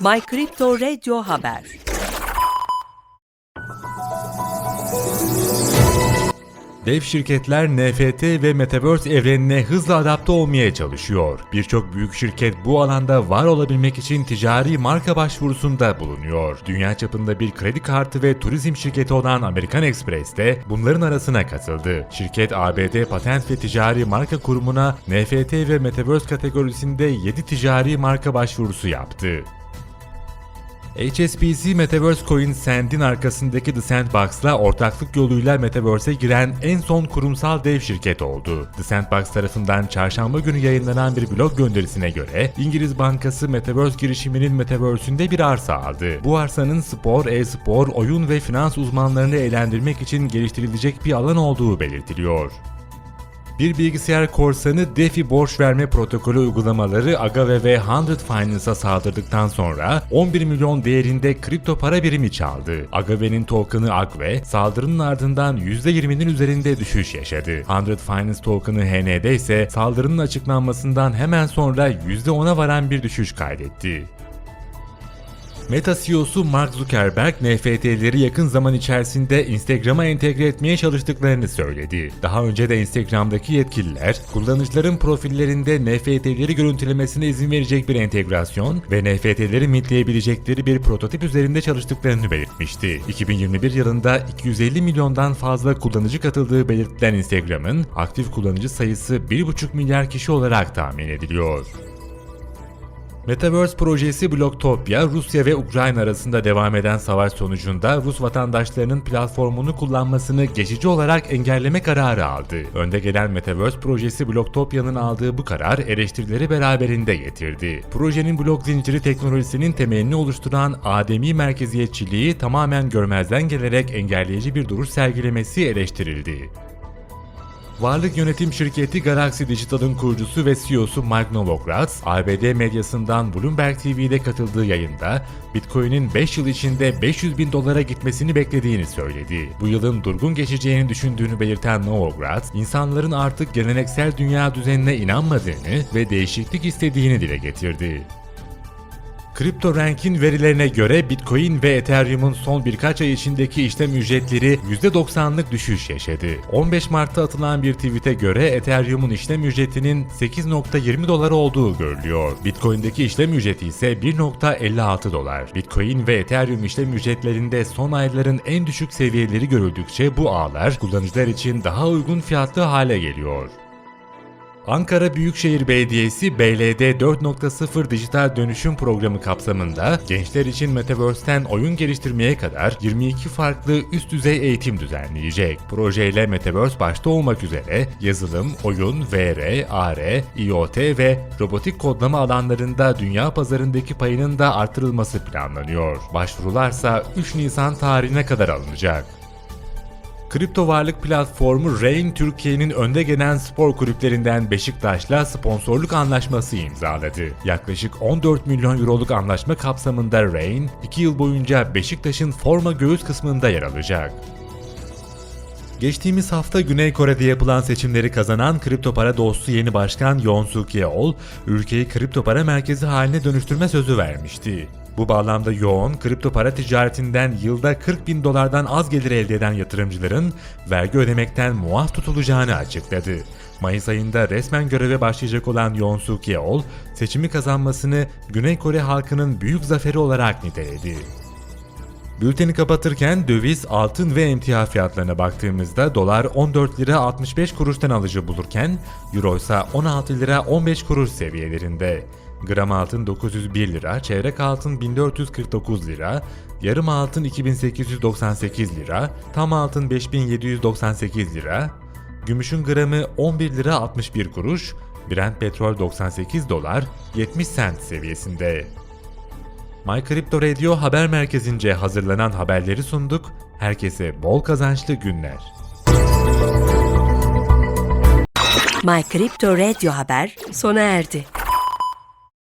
My Crypto Haber Dev şirketler NFT ve Metaverse evrenine hızla adapte olmaya çalışıyor. Birçok büyük şirket bu alanda var olabilmek için ticari marka başvurusunda bulunuyor. Dünya çapında bir kredi kartı ve turizm şirketi olan American Express de bunların arasına katıldı. Şirket ABD Patent ve Ticari Marka Kurumu'na NFT ve Metaverse kategorisinde 7 ticari marka başvurusu yaptı. HSBC Metaverse Coin Sand'in arkasındaki The Sandbox'la ortaklık yoluyla Metaverse'e giren en son kurumsal dev şirket oldu. The Sandbox tarafından çarşamba günü yayınlanan bir blog gönderisine göre İngiliz Bankası Metaverse girişiminin Metaverse'ünde bir arsa aldı. Bu arsanın spor, e-spor, oyun ve finans uzmanlarını eğlendirmek için geliştirilecek bir alan olduğu belirtiliyor. Bir bilgisayar korsanı DeFi borç verme protokolü uygulamaları Agave ve 100 Finance'a saldırdıktan sonra 11 milyon değerinde kripto para birimi çaldı. Agave'nin token'ı Agve, saldırının ardından %20'nin üzerinde düşüş yaşadı. 100 Finance token'ı HND ise saldırının açıklanmasından hemen sonra %10'a varan bir düşüş kaydetti. Meta CEO'su Mark Zuckerberg NFT'leri yakın zaman içerisinde Instagram'a entegre etmeye çalıştıklarını söyledi. Daha önce de Instagram'daki yetkililer kullanıcıların profillerinde NFT'leri görüntülemesine izin verecek bir entegrasyon ve NFT'leri mintleyebilecekleri bir prototip üzerinde çalıştıklarını belirtmişti. 2021 yılında 250 milyondan fazla kullanıcı katıldığı belirtilen Instagram'ın aktif kullanıcı sayısı 1,5 milyar kişi olarak tahmin ediliyor. Metaverse projesi Blocktopia, Rusya ve Ukrayna arasında devam eden savaş sonucunda Rus vatandaşlarının platformunu kullanmasını geçici olarak engelleme kararı aldı. Önde gelen Metaverse projesi Blocktopia'nın aldığı bu karar eleştirileri beraberinde getirdi. Projenin blok zinciri teknolojisinin temelini oluşturan ademi merkeziyetçiliği tamamen görmezden gelerek engelleyici bir duruş sergilemesi eleştirildi. Varlık yönetim şirketi Galaxy Digital'ın kurucusu ve CEO'su Mike Novogratz, ABD medyasından Bloomberg TV'de katıldığı yayında Bitcoin'in 5 yıl içinde 500 bin dolara gitmesini beklediğini söyledi. Bu yılın durgun geçeceğini düşündüğünü belirten Novogratz, insanların artık geleneksel dünya düzenine inanmadığını ve değişiklik istediğini dile getirdi. CryptoRank'in verilerine göre Bitcoin ve Ethereum'un son birkaç ay içindeki işlem ücretleri %90'lık düşüş yaşadı. 15 Mart'ta atılan bir tweet'e göre Ethereum'un işlem ücretinin 8.20 dolar olduğu görülüyor. Bitcoin'deki işlem ücreti ise 1.56 dolar. Bitcoin ve Ethereum işlem ücretlerinde son ayların en düşük seviyeleri görüldükçe bu ağlar kullanıcılar için daha uygun fiyatlı hale geliyor. Ankara Büyükşehir Belediyesi BLD 4.0 dijital dönüşüm programı kapsamında gençler için Metaverse'ten oyun geliştirmeye kadar 22 farklı üst düzey eğitim düzenleyecek. Projeyle Metaverse başta olmak üzere yazılım, oyun, VR, AR, IoT ve robotik kodlama alanlarında dünya pazarındaki payının da artırılması planlanıyor. Başvurularsa 3 Nisan tarihine kadar alınacak. Kripto varlık platformu Rain Türkiye'nin önde gelen spor kulüplerinden Beşiktaş'la sponsorluk anlaşması imzaladı. Yaklaşık 14 milyon euroluk anlaşma kapsamında Rain, 2 yıl boyunca Beşiktaş'ın forma göğüs kısmında yer alacak. Geçtiğimiz hafta Güney Kore'de yapılan seçimleri kazanan kripto para dostu yeni başkan Yoon Suk Yeol, ülkeyi kripto para merkezi haline dönüştürme sözü vermişti. Bu bağlamda Yoon, kripto para ticaretinden yılda 40 bin dolardan az gelir elde eden yatırımcıların vergi ödemekten muaf tutulacağını açıkladı. Mayıs ayında resmen göreve başlayacak olan Yoon Suk Yeol, seçimi kazanmasını Güney Kore halkının büyük zaferi olarak niteledi. Bülteni kapatırken döviz, altın ve emtia fiyatlarına baktığımızda dolar 14 lira 65 kuruştan alıcı bulurken euro ise 16 lira 15 kuruş seviyelerinde. Gram altın 901 lira, çeyrek altın 1449 lira, yarım altın 2898 lira, tam altın 5798 lira, gümüşün gramı 11 lira 61 kuruş, Brent petrol 98 dolar 70 sent seviyesinde. My Crypto Radio haber merkezince hazırlanan haberleri sunduk. Herkese bol kazançlı günler. My Crypto Radio Haber sona erdi.